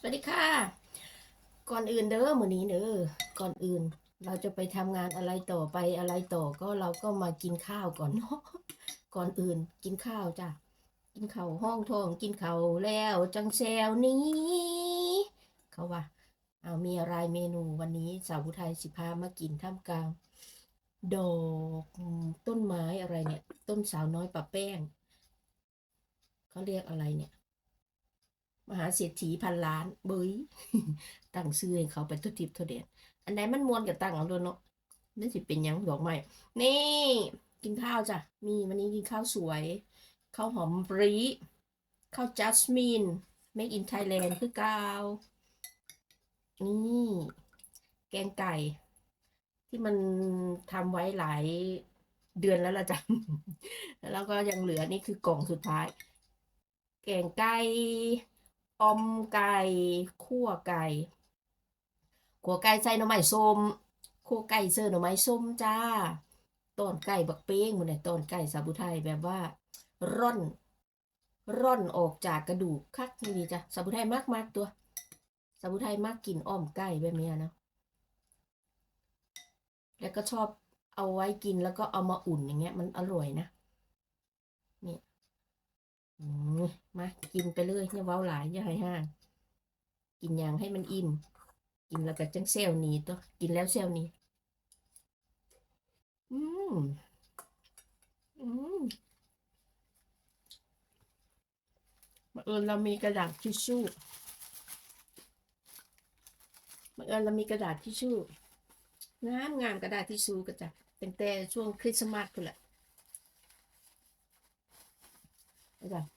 สวัสดีค่ะ ก่อนอื่นเด้อมื้อนี้เด้อก่อนอื่น เราจะไปทำงานอะไรต่อไปอะไรต่อก็เราก็มากินข้าวก่อนเนาะก่อนอื่นกินข้าวจ้ะกินข้าวห้องทองกินข้าวแล้วจังแซวนี้เขาว่าเอามีอะไรเมนูวันนี้สาวผู้ไทยสิพามากินท่ามกลาง ดอกต้นไม้อะไรเนี่ย ต้นสาวน้อยปะแป้งเขาเรียกอะไรเนี่ย มหาเศรษฐีพันล้านเบยตั้งชื่อให้เขาไปทุทิพย์ทุเดนอันไหนมันมวนกับตั้งเอาด้วยเนาะนั่นสิเป็นยังดอกไม้นี่ กินข้าวจ้ะมีวันนี้กินข้าวสวยข้าวหอมปรีข้าวจัสมิน make in Thailand คือกาวนี่ แกงไก่ ที่มันทำไว้หลายเดือนแล้วล่ะจ้ะแล้วก็ยังเหลือนี่คือกล่องสุดท้าย แกงไก่ ออมไก่คั่วไก่ขัวไก่ใส่หน่อไม้ส้มคั่วไก่เสิร์หน่อไม้ส้มจ้าต้นไก่บักเป้งมันเนี่ยต้นไก่สาบุไทยแบบว่า ร่อน ร่อนออกจากกระดูกคักนี่ดีจ้ะสาบุไทยมากมากตัวสาบุไทยมากกินอ้อมไก่แบบนี้นะแล้วก็ชอบเอาไว้กินแล้วก็เอามาอุ่นอย่างเงี้ยมันอร่อยนะ มากินไปเลยอย่าเว้าหลายอย่าให้ห้างกินอย่างให้มันอิ่ม กินแล้วก็จังเซลหนี้ตัวกินแล้วเซลหนี้ อืม อืมบังเอิญเรามีกระดาษทิชชู่บังเอิญเรามีกระดาษทิชชู่งามงามกระดาษทิชชู่ก็จะเป็นแต่ช่วงคริสต์มาสกูนแหละ แล้วก็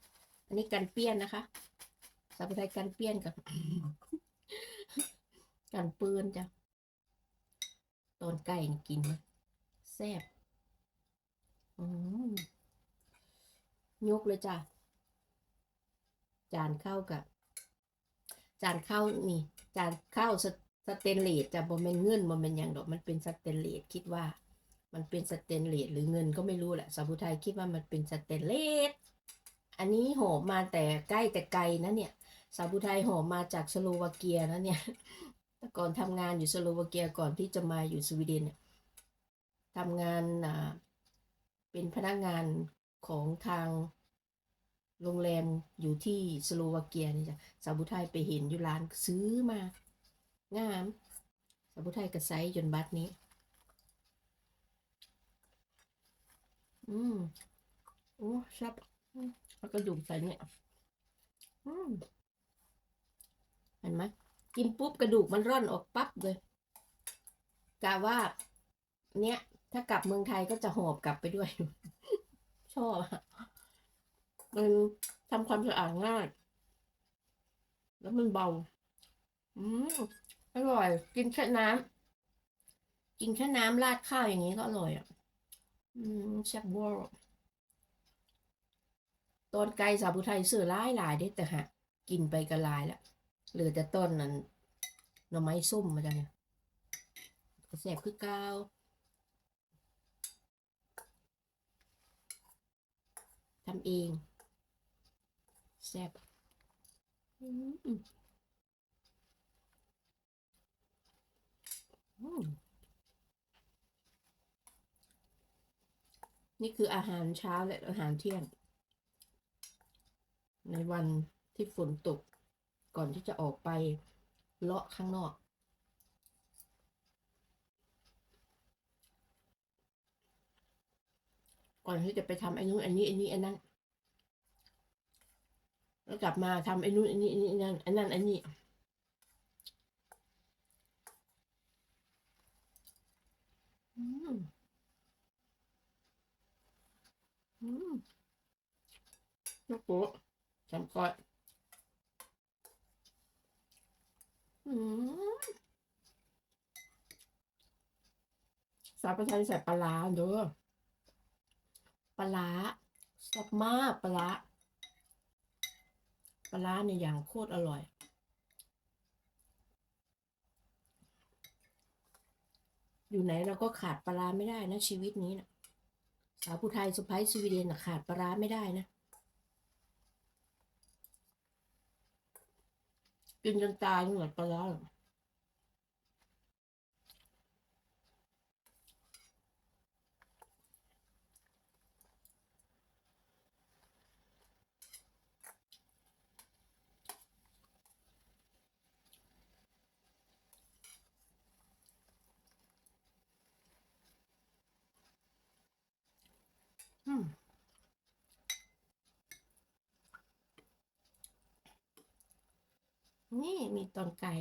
อันนี้กันเปี้ยนนะคะสาวไทยกันเปี้ยนกับกันปืนจ้ะตอนไก่กินแซ่บอืมยกเลยจ้ะ จานข้าวกับ จานข้าวนี่ จานข้าวสสเตนเลสจะบ่แม่นเงินบ่แม่นหยังดอก มันเป็นสเตนเลสคิดว่า มันเป็นสเตนเลสหรือเงินก็ไม่รู้แหละสาวไทยคิดว่ามันเป็นสเตนเลส อันนี้หอมมาแต่ใกล้แต่ไกลนะเนี่ย สาวผู้ไทยหอมมาจากสโลวาเกียนะเนี่ยแต่ก่อนทำงานอยู่สโลวาเกียก่อนที่จะมาอยู่สวีเดนเนี่ยทำงานอ่าเป็นพนักงานของทางโรงแรมอยู่ที่สโลวาเกียนี่จ้ะสาวผู้ไทยไปเห็นอยู่ร้านซื้อมางามสาวผู้ไทยกระไซจนบัดนี้ อืมโอ้ชอบ แล้วก็ดุมใส่เนี่ยเห็นไหมกินปุ๊บกระดูกมันร่อนออกปั๊บเลยกะว่า เนี้ยถ้ากลับเมืองไทยก็จะหอบกลับไปด้วย ชอบมันทำความสะอาดง่ายแล้วมันเบา อืมอร่อย กินแค่น้ำกินแค่น้ำราดข้าวอย่างนี้ก็อร่อยอะ อืมแซ่บเวอร์ ตอนไก่สาบุไทยซื้อหลายหลายเด้แต่ฮะกินไปก็หลายละเหลือแต่ต้นนั้นหน่อไม้ส้มมาจ้ะเนี่ยแซ่บคือเกาวทำเองแซ่บอืมอืมนี่คืออาหารเช้าและอาหารเที่ยง ในวันที่ฝนตก ก่อนที่จะออกไปเลาะข้างนอก ก่อนที่จะไปทำไอ้นู้นอันนี้อันนี้อันนั้นแล้วกลับมาทำไอ้นู้นอันนี้อันนี้อันนั้นอันนั้นอันนี้อืมอืมลูก โป๊ะจำก่อนอืมสาวประชัยใส่ปลาเด้อปลาร้าแซ่บมากปลาปลาร้าเนี่ยอย่างโคตรอร่อยอยู่ไหนเราก็ขาดปลาร้าไม่ได้นะชีวิตนี้นะสาวผู้ไทยสุภาพสวีเดนนะขาดปลาร้าไม่ได้นะ กินจนตายเหมือนปลาร้าอืม นี่มีตอนไก่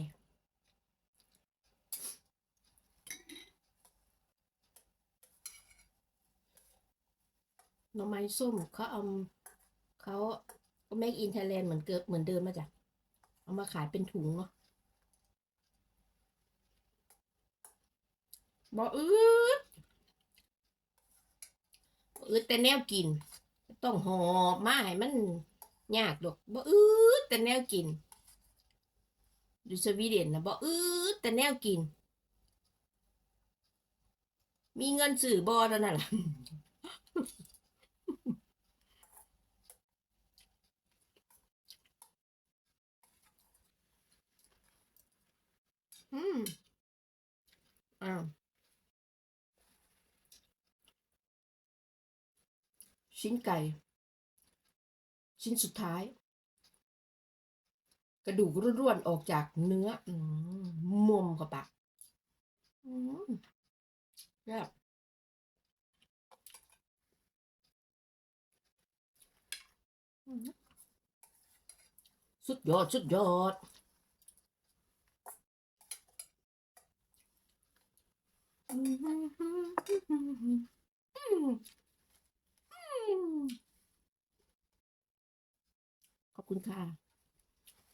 หน่อไม้ส้มเขาเอาเขาเมคอินไทยแลนด์เหมือนเกิดเหมือนเดิมมาจ้ะเอามาขายเป็นถุงเนาะบอกอืดบ่อืดแต่แนวกิน ต้องหอบมาให้มันยากดอกบ่อืดแต่แนวกิน อยู่สวีเดนนะบ่อืดแต่แนวกิน มีเงินสื่อบอแล้วนั่นล่ะอืมอ้าวชิ้นไก่ ชิ้นสุดท้าย ระดูกร่วนๆออกจากเนื้อมุมกับปากแบบสุดยอด สุดยอดอืขอบคุณค่ะ